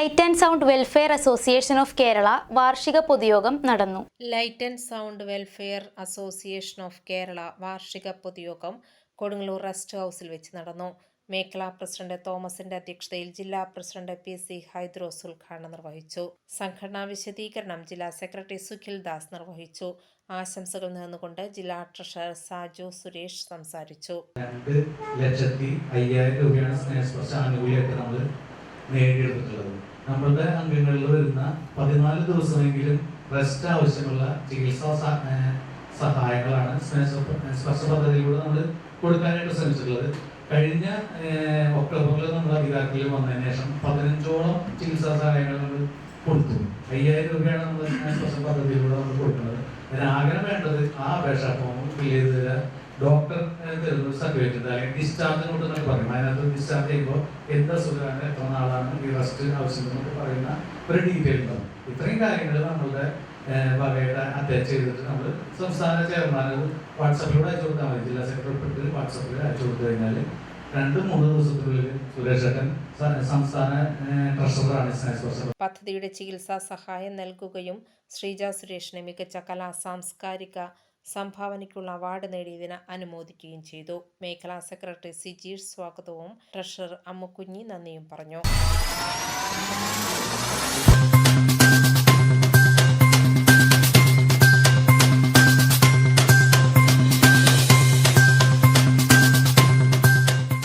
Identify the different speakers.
Speaker 1: Light and sound welfare association of Kerala വാർഷിക പൊതുയോഗം നടന്നു
Speaker 2: light and sound welfare association of Kerala വാർഷിക പൊതുയോഗം കൊടുങ്ങല്ലൂർ റെസ്റ്റ് ഹൗസിൽ വെച്ച് നടന്നു. മേഖലാ പ്രസിഡന്റ് തോമസിന്റെ അധ്യക്ഷതയിൽ ജില്ലാ പ്രസിഡന്റ് പി സി ഹൈദ്രോസ് ഉദ്ഘാടനം നിർവഹിച്ചു. സംഘടനാ വിശദീകരണം ജില്ലാ സെക്രട്ടറി സുഖിൽ ദാസ് നിർവഹിച്ചു. ആശംസകൾ നേർന്നുകൊണ്ട് ജില്ലാ ട്രഷറർ സാജു സുരേഷ് സംസാരിച്ചു.
Speaker 3: രണ്ട് ലക്ഷത്തി അയ്യായിരം രൂപയാണ് സ്നേഹസ്പർശ ആനുകൂല്യമൊക്കെ നമ്മൾ നേടിയെടുത്തിട്ടുള്ളത് നമ്മളുടെ അംഗങ്ങളിൽ വരുന്ന പതിനാല് ദിവസമെങ്കിലും റെസ്റ്റ് ആവശ്യമുള്ള ചികിത്സാ സഹായങ്ങളാണ് സ്പർശ പദ്ധതിയിലൂടെ നമ്മൾ കൊടുക്കാനായിട്ട് ശ്രമിച്ചിട്ടുള്ളത്. കഴിഞ്ഞ ഒക്ടോബറിൽ നമ്മൾ അധികാരത്തിൽ വന്നതിന് ശേഷം പതിനഞ്ചോളം ചികിത്സാ സഹായങ്ങൾ നമ്മൾ കൊടുത്തു. അയ്യായിരം രൂപയാണ് നമ്മൾ സ്പർശ പദ്ധതിയിലൂടെ നമ്മൾ കൊടുക്കുന്നത്. അതിന് ആഗ്രഹം വേണ്ടത് ആ അപേക്ഷാ ഫോം ഫില്ല് ചെയ്ത് തരിക ഡോക്ടർ സർട്ടിഫിക്കറ്റ് അല്ലെങ്കിൽ ഡിസ്ചാർജ് കൊണ്ട് എന്നൊക്കെ പറയും അതിനകത്ത് ഡിസ്ചാർജ് ചെയ്യുമ്പോൾ എന്ത് സുഖമാണ്? എത്ര നാളാണ്? ഈ റെസ്റ്റ് ആവശ്യമെന്നൊക്കെ പറയുന്ന ഒരു ഡീറ്റെയിൽ ഉണ്ടാവും. ഇത്രയും കാര്യങ്ങൾ നമ്മളുടെ വകയുടെ അറ്റാച്ച് ചെയ്തിട്ട് നമ്മൾ സംസ്ഥാന ചെയർമാൻ വാട്സപ്പിലൂടെ അയച്ചു കൊടുത്താൽ മതി. ജില്ലാ സെക്രട്ടറി വാട്സപ്പിൽ അയച്ചു കൊടുത്തു കഴിഞ്ഞാൽ രണ്ട് മൂന്ന് ദിവസത്തിനുള്ളിൽ സുരേഷ് ഏട്ടൻ സ- സംസ്ഥാന ട്രഷററാണ് സ്നേഹസ്പർശ
Speaker 2: പദ്ധതിയുടെ ചികിത്സാ സഹായം നൽകുകയും ശ്രീജ സുരേഷിന് മികച്ച കലാ സാംസ്കാരിക സംഭാവനയ്ക്കുള്ള അവാർഡ് നേടിയതിന് അനുമോദിക്കുകയും ചെയ്തു. മേഖലാ സെക്രട്ടറി സിജീഷ് സ്വാഗതവും ട്രഷറർ അമ്മുക്കുഞ്ഞി നന്ദിയും പറഞ്ഞു.